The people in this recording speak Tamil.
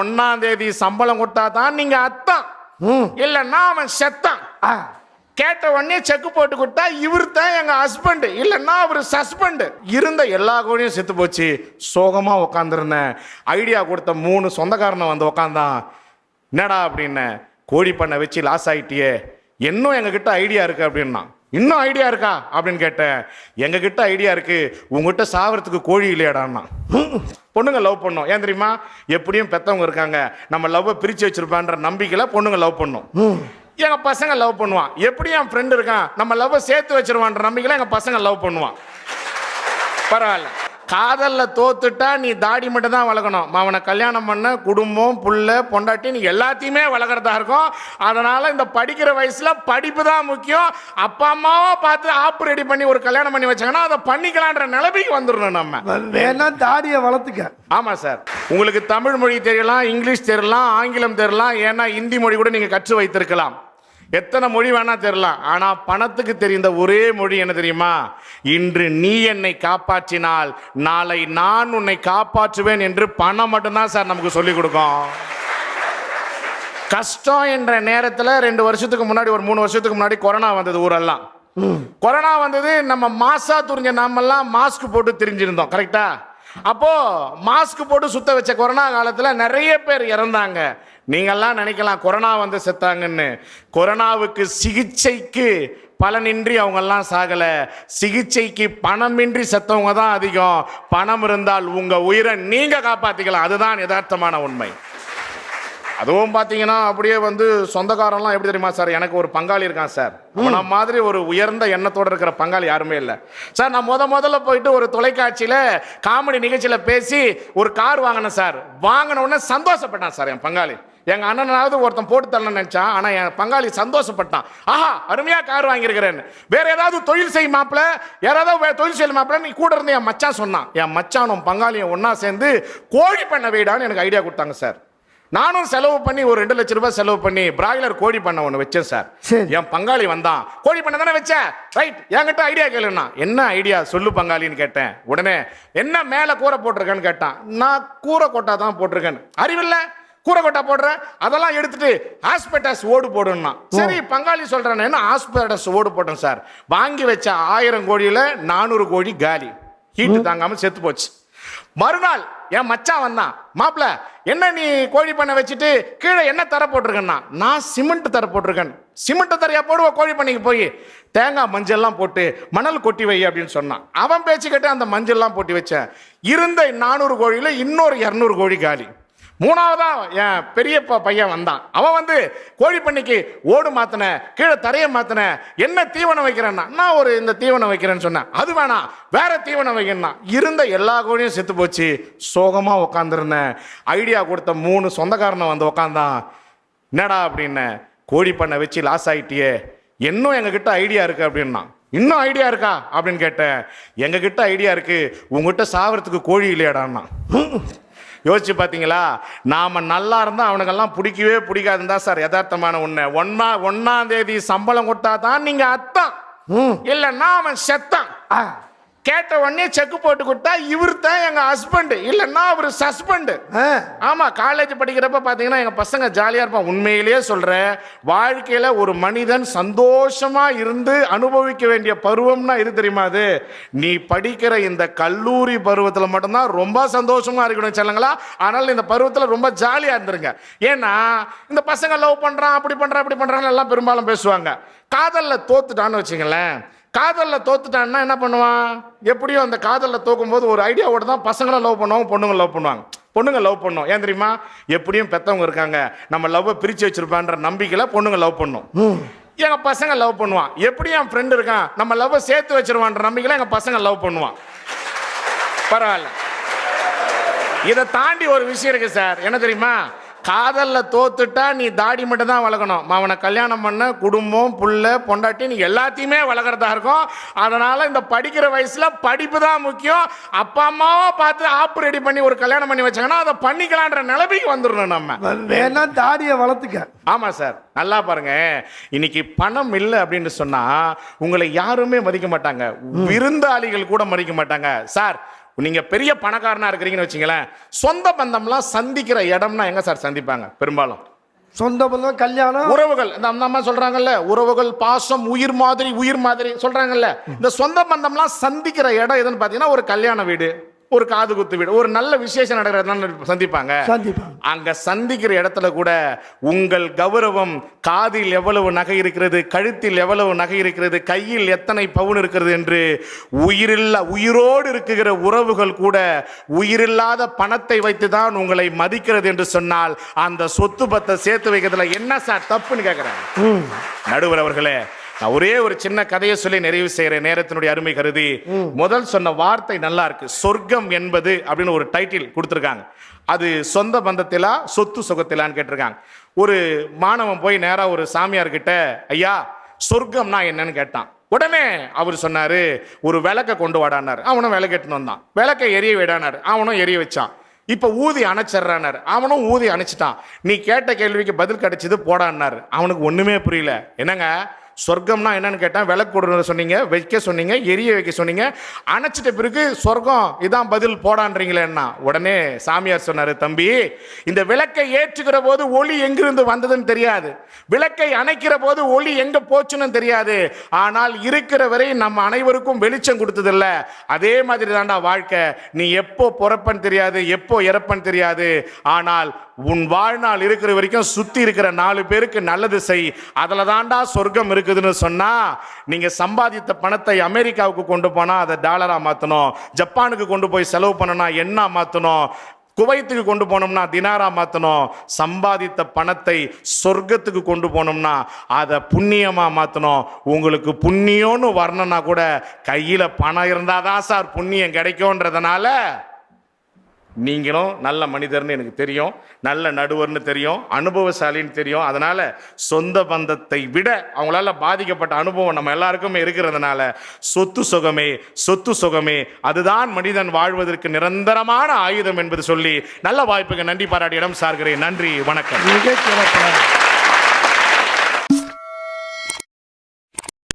ஒன்னாம் தேதி சம்பளம் கொடுத்தா தான் நீங்க அத்தான் இல்லைன்னா அவன் செத்தான் கேட்ட உடனே செக் போட்டு கொடுத்தா இவர் தான் எங்க ஹஸ்பண்ட் இல்லைன்னா அவர் சஸ்பெண்ட் இருந்த எல்லா கோழியும் செத்து போச்சு. சோகமா உட்காந்துருந்தேன் ஐடியா கொடுத்த மூணு சொந்தக்காரனை வந்து உக்காந்தான். என்னடா அப்படின்னு கோழி பண்ணை வச்சு லாஸ் ஆயிட்டியே. இன்னும் எங்ககிட்ட ஐடியா இருக்கு அப்படின்னா இன்னும் ஐடியா இருக்கா அப்படின்னு கேட்டேன். எங்ககிட்ட ஐடியா இருக்கு. உங்ககிட்ட சாவறதுக்கு கோழி இல்லையாடான்னா. பொண்ணுங்க லவ் பண்ணோம். ஏன் தெரியுமா? எப்படியும் பெத்தவங்க இருக்காங்க. நம்ம லவ்வை பிரிச்சு வச்சிருப்பான்ற நம்பிக்கையில பொண்ணுங்க லவ் பண்ணோம். எங்க பசங்க லவ் பண்ணுவான். எப்படி என் ஃப்ரெண்ட் இருக்கான்? நம்ம லவ்வை சேர்த்து வச்சிருவான்ற நம்பிக்கையில எங்க பசங்க லவ் பண்ணுவான். பரவாயில்ல. காதல்ல தோத்துட்டா நீ தாடி மட்டும் தான் வளர்க்கணும். அவனை கல்யாணம் பண்ண குடும்பம் புள்ள பொண்டாட்டி நீ எல்லாத்தையுமே வளர்க்குறதா இருக்கும். அதனால இந்த படிக்கிற வயசுல படிப்பு தான் முக்கியம். அப்பா அம்மாவா பார்த்து ஆப்பு ரெடி பண்ணி ஒரு கல்யாணம் பண்ணி வச்சாங்கன்னா அதை பண்ணிக்கலான்ற நிலைமைக்கு வந்துடணும் நம்ம. வேணா தாடியை வளர்த்துக்க. ஆமா சார். உங்களுக்கு தமிழ் மொழி தெரியலாம் இங்கிலீஷ் தெரியலாம் ஆங்கிலம் தெரியலாம். ஏன்னா இந்தி மொழி கூட நீங்க கற்று வைத்திருக்கலாம். எத்தனை மொழி வேணால் தெரியலாம் ஆனால் பணத்துக்கு தெரிந்த ஒரே மொழி என்ன தெரியுமா? இன்று நீ என்னை காப்பாற்றினால் நாளை நான் உன்னை காப்பாற்றுவேன் என்று பணம் மட்டும்தான் சார் நமக்கு சொல்லிக் கொடுக்கும். கஷ்டம் என்ற நேரத்தில் ரெண்டு வருஷத்துக்கு முன்னாடி ஒரு மூணு வருஷத்துக்கு முன்னாடி கொரோனா வந்தது ஊரெல்லாம். கொரோனா வந்தது நம்ம மாசா துரிஞ்ச நாமெல்லாம் மாஸ்க் போட்டு தெரிஞ்சிருந்தோம் கரெக்டா அப்போ மாஸ்க் போட்டு சுத்த வச்ச கொரோனா காலத்தில் நிறைய பேர் இறந்தாங்க. நீங்கெல்லாம் நினைக்கலாம் கொரோனா வந்து செத்தாங்கன்னு. கொரோனாவுக்கு சிகிச்சைக்கு பலனின்றி அவங்கெல்லாம் சாகல. சிகிச்சைக்கு பணமின்றி செத்தவங்க தான் அதிகம். பணம் இருந்தால் உங்க உயிரை நீங்க காப்பாத்திக்கலாம். அதுதான் யதார்த்தமான உண்மை. அதுவும் பார்த்தீங்கன்னா அப்படியே வந்து சொந்தக்காரன்லாம் எப்படி தெரியுமா சார்? எனக்கு ஒரு பங்காளி இருக்கான் சார். அவன மாதிரி ஒரு உயர்ந்த எண்ணத்தோட இருக்கிற பங்காளி யாருமே இல்லை. சார் நான் முத முதல்ல போயிட்டு ஒரு தொலைக்காட்சியில் காமெடி நிகழ்ச்சியில் பேசி ஒரு கார் வாங்கினேன் சார். வாங்கின உடனே சந்தோஷப்பட்டான் சார் என் பங்காளி. எங்க அண்ணனாவது ஒருத்தன் போட்டு தரணும்னு நினைச்சான் ஆனா என் பங்காளி சந்தோஷப்பட்டான். ஆஹா அருமையா கார் வாங்கியிருக்கிறேன்னு. வேற ஏதாவது தொழில் செய் மாப்பிள யாராவது தொழில் செய்ய மாப்பிள நீ கூட இருந்து என் மச்சான் சொன்னான். என் மச்சானும் பங்காளியும் ஒண்ணா சேர்ந்து கோழி பண்ண வைடான்னு எனக்கு ஐடியா கொடுத்தாங்க சார் நானும் செலவு பண்ணி ஒரு ரெண்டு லட்ச ரூபாய் செலவு பண்ணி பிராய்லர் கோழி பண்ண ஒன்று வச்சேன் சார். என் பங்காளி வந்தான். கோழி பண்ண தானே வச்ச? ரைட் என்கிட்ட ஐடியா கேளுண்ணா என்ன ஐடியா சொல்லு பங்காளின்னு கேட்டேன். உடனே என்ன மேலே கூரை போட்டிருக்கேன்னு கேட்டான். நான் கூரை கொட்டா தான் போட்டிருக்கேன் அறிவில்ல. கூரை கொட்டா போடுறேன் அதெல்லாம் எடுத்துட்டு ஹாஸ்பிட்டல்ஸ் ஓடு போடுன்னா. சரி பங்காளி சொல்றேன் என்ன ஹாஸ்பிட்டல்ஸ் ஓடு போட்டேன் சார். வாங்கி வச்ச ஆயிரம் கோழியில நானூறு கோழி காலி. ஹீட்டு தாங்காம செத்து போச்சு. மறுநாள் என் மச்சான் வந்தான். மாப்பிள என்ன நீ கோழி பண்ணை வச்சுட்டு கீழே என்ன தர போட்டிருக்கேன்னா? நான் சிமெண்ட் தர போட்டிருக்கேன். சிமெண்ட் தரையா போடுவ கோழி பண்ணைக்கு போய். தேங்காய் மஞ்சள்லாம் போட்டு மணல் கொட்டி வை அப்படின்னு சொன்னான். அவன் பேச்சு கேட்டு அந்த மஞ்சள்லாம் போட்டு வச்சேன். இருந்த நானூறு கோழியில இன்னொரு இரநூறு கோழி காலி. மூணாவதா என் பெரிய பையன் வந்தான். அவன் வந்து கோழி பண்ணிக்கு ஓடு மாத்தின கீழே தரைய மாத்தின என்ன தீவனம் வைக்கிறேன்னா நான் ஒரு இந்த தீவனம் வைக்கிறேன்னு சொன்னேன். அது வேணாம் வேற தீவனம் வைக்கணும்னா. இருந்த எல்லா கோழியும் செத்து போச்சு. சோகமா உட்காந்துருந்தேன் ஐடியா கொடுத்த மூணு சொந்தக்காரனை வந்து உட்காந்தான் என்னடா அப்படின்னு கோழி பண்ணை வச்சு லாஸ் ஆகிட்டியே இன்னும் எங்ககிட்ட ஐடியா இருக்கு அப்படின்னா. இன்னும் ஐடியா இருக்கா அப்படின்னு கேட்டேன். எங்ககிட்ட ஐடியா இருக்கு. உங்ககிட்ட சாவறதுக்கு கோழி இல்லையாடான்னா. யோசிச்சு பார்த்தீங்களா நாம நல்லா இருந்தா அவனுக்கெல்லாம் பிடிக்கவே பிடிக்காதுன்னு தான் சார் யதார்த்தமான உண்மை. ஒன்னா ஒன்னாம் தேதி சம்பளம் கொடுத்தா தான் நீங்க அத்தான் இல்லைன்னா அவன் செத்தான் கேட்ட உடனே செக் போட்டு கொடுத்தா இவர் தான் எங்க ஹஸ்பண்ட் இல்லைன்னா அவர் சஸ்பெண்ட் ஆ. ஆமா காலேஜ் படிக்கிறப்ப பாத்தீங்கன்னா எங்க பசங்க ஜாலியா இருப்பான் உண்மையிலேயே சொல்றேன் வாழ்க்கையில ஒரு மனிதன் சந்தோஷமா இருந்து அனுபவிக்க வேண்டிய பருவம்னா இது தெரியுமா அது? நீ படிக்கிற இந்த கல்லூரி பருவத்துல மட்டும்தான் ரொம்ப சந்தோஷமா இருக்கணும் சொல்லுங்களா? ஆனால் இந்த பருவத்துல ரொம்ப ஜாலியா இருந்துருங்க. ஏன்னா இந்த பசங்க லவ் பண்றான் அப்படி பண்றான் அப்படி பண்றான்னு எல்லாம் பெரும்பாலும் பேசுவாங்க. காதல்ல தோத்துட்டான்னு வச்சுங்களேன் காதலில் தோத்துட்டான்னா என்ன பண்ணுவான்? எப்படியும் அந்த காதலில் தோக்கும்போது ஒரு ஐடியாவோட தான் பசங்களை லவ் பண்ணுவாங்க பொண்ணுங்க லவ் பண்ணுவாங்க. பொண்ணுங்க லவ் பண்ணும். ஏன் தெரியுமா? எப்படியும் பெத்தவங்க இருக்காங்க. நம்ம லவ்வை பிரித்து வச்சிருப்பான்ற நம்பிக்கையில் பொண்ணுங்க லவ் பண்ணும். எங்க பசங்க லவ் பண்ணுவான். எப்படி என் ஃப்ரெண்ட் இருக்கான்? நம்ம லவ்வை சேர்த்து வச்சிருவான்ற நம்பிக்கையில எங்க பசங்க லவ் பண்ணுவான். பரவாயில்ல. இதை தாண்டி ஒரு விஷயம் இருக்கு சார். என்ன தெரியுமா? காதல்ல தோத்துட்டா நீ தாடி மட்டும் தான் வளர்க்கணும். அவனை கல்யாணம் பண்ண குடும்பம் புள்ள பொண்டாட்டி நீ எல்லாத்தையுமே வளர்க்குறதா இருக்கும். அதனால இந்த படிக்கிற வயசுல படிப்பு தான் முக்கியம். அப்பா அம்மாவா பார்த்து ஆப்பு ரெடி பண்ணி ஒரு கல்யாணம் பண்ணி வச்சாங்கன்னா அதை பண்ணிக்கலான்ற நிலைமைக்கு வந்துடணும் நம்ம. வேணா தாடியை வளர்த்துக்க. ஆமா சார். நல்லா பாருங்க. இன்னைக்கு பணம் இல்லை அப்படின்னு சொன்னா உங்களை யாருமே மதிக்க மாட்டாங்க. விருந்தாளிகள் கூட மதிக்க மாட்டாங்க. சார் நீங்க பெரிய பணக்காரனா இருக்கிறீங்கன்னு வச்சுங்களேன் சொந்த பந்தம்லாம் சந்திக்கிற இடம்னா எங்க சார் சந்திப்பாங்க? பெரும்பாலும். சொந்த பந்தம் கல்யாணம்? உறவுகள் இந்த அம்மா சொல்றாங்கல்ல உறவுகள் பாசம் உயிர் மாதிரி உயிர் மாதிரி சொல்றாங்கல்ல இந்த சொந்த பந்தம்லாம் சந்திக்கிற இடம் எதுன்னு பாத்தீங்கன்னா ஒரு கல்யாண வீடு. ஒரு காது குத்து வீடு ஒரு நல்ல விசேஷம் நடக்கிற இடத்துல சந்திப்பாங்க. அங்க சந்திக்கிற இடத்துல கூட உங்கள் கௌரவம் காதில் எவ்வளவு நகை இருக்கிறது கழுத்தில் எவ்வளவு நகை இருக்கிறது கையில் எத்தனை பவுன் இருக்கிறது என்று உயிரில்ல உயிரோடு இருக்குகிற உறவுகள் கூட உயிரில்லாத பணத்தை வைத்து தான் உங்களை மதிக்கிறது என்று சொன்னால் அந்த சொத்து பத்தை சேர்த்து வைக்கிறதுல என்ன சார் தப்புன்னு கேட்கிறேன் ம். நடுவர் அவர்களே நான் ஒரே ஒரு சின்ன கதையை சொல்லி நிறைவு செய்கிறேன். நேரத்தினுடைய அருமை கருதி முதல் சொன்ன வார்த்தை நல்லா இருக்கு. சொர்க்கம் என்பது அப்படின்னு ஒரு டைட்டில் கொடுத்துருக்காங்க. அது சொந்த பந்தத்திலா சொத்து சுகத்திலான்னு கேட்டிருக்காங்க. ஒரு மாணவன் போய் நேரா ஒரு சாமியார் கிட்ட ஐயா சொர்க்கம்னா என்னன்னு கேட்டான். உடனே அவர் சொன்னாரு ஒரு விளக்கை கொண்டு வாடானார் அவனும் விளக்கெட்டுன்னு வந்தான். விளக்கை எரிய விடானார் அவனும் எரிய வச்சான். இப்ப ஊதி அணைச்சிடுறானார் அவனும் ஊதி அணைச்சிட்டான். நீ கேட்ட கேள்விக்கு பதில் கிடைச்சது போடான்னார். அவனுக்கு ஒண்ணுமே புரியல. என்னங்க? சொர்க்கம்னா என்னன்னு கேட்டால் விளக்கு கொடுன்னு சொன்னீங்க வைக்க சொன்னீங்க எரிய வைக்க சொன்னீங்க. அணைச்சிட்ட பிறகு சொர்க்கம் இதான் பதில் போடான்றீங்களேன்னா உடனே சாமியார் சொன்னார் தம்பி இந்த விளக்கை ஏற்றுகிற போது ஒளி எங்கிருந்து வந்ததுன்னு தெரியாது. விளக்கை அணைக்கிற போது ஒளி எங்கே போச்சுன்னு தெரியாது. ஆனால் இருக்கிற வரை நம்ம அனைவருக்கும் வெளிச்சம் கொடுத்ததில்ல. அதே மாதிரி தான்டா வாழ்க்கை. நீ எப்போ பிறப்பன்னு தெரியாது எப்போ இறப்பன்னு தெரியாது. ஆனால் உன் வாழ்நாள் இருக்கிற வரைக்கும் சுற்றி இருக்கிற நாலு பேருக்கு நல்லது செய். அதில் தான்டா சொர்க்கம் இருக்கு. இருக்குதுன்னு சொன்னா நீங்க சம்பாதித்த பணத்தை அமெரிக்காவுக்கு கொண்டு போனா அதை டாலரா மாத்தணும் ஜப்பானுக்கு கொண்டு போய் செலவு பண்ணனா என்ன மாத்தணும் குவைத்துக்கு கொண்டு போனோம்னா தினாரா மாத்தணும் சம்பாதித்த பணத்தை சொர்க்கத்துக்கு கொண்டு போனோம்னா அதை புண்ணியமா மாத்தணும். உங்களுக்கு புண்ணியம்னு வரணும்னா கூட கையில பணம் இருந்தாதான் சார் புண்ணியம் கிடைக்கும்ன்றதுனால நீங்களும் நல்ல மனிதர்னு எனக்கு தெரியும் நல்ல நடுவர்னு தெரியும் அனுபவசாலின்னு தெரியும். அதனால் சொந்த பந்தத்தை விட அவங்களால பாதிக்கப்பட்ட அனுபவம் நம்ம எல்லாருக்குமே இருக்கிறதுனால சொத்து சுகமே சொத்து சுகமே அதுதான் மனிதன் வாழ்வதற்கு நிரந்தரமான ஆயுதம் என்பது சொல்லி நல்ல வாய்ப்புக்கு நன்றி பாராட்டி இடம் சார்கிறேன். நன்றி வணக்கம்.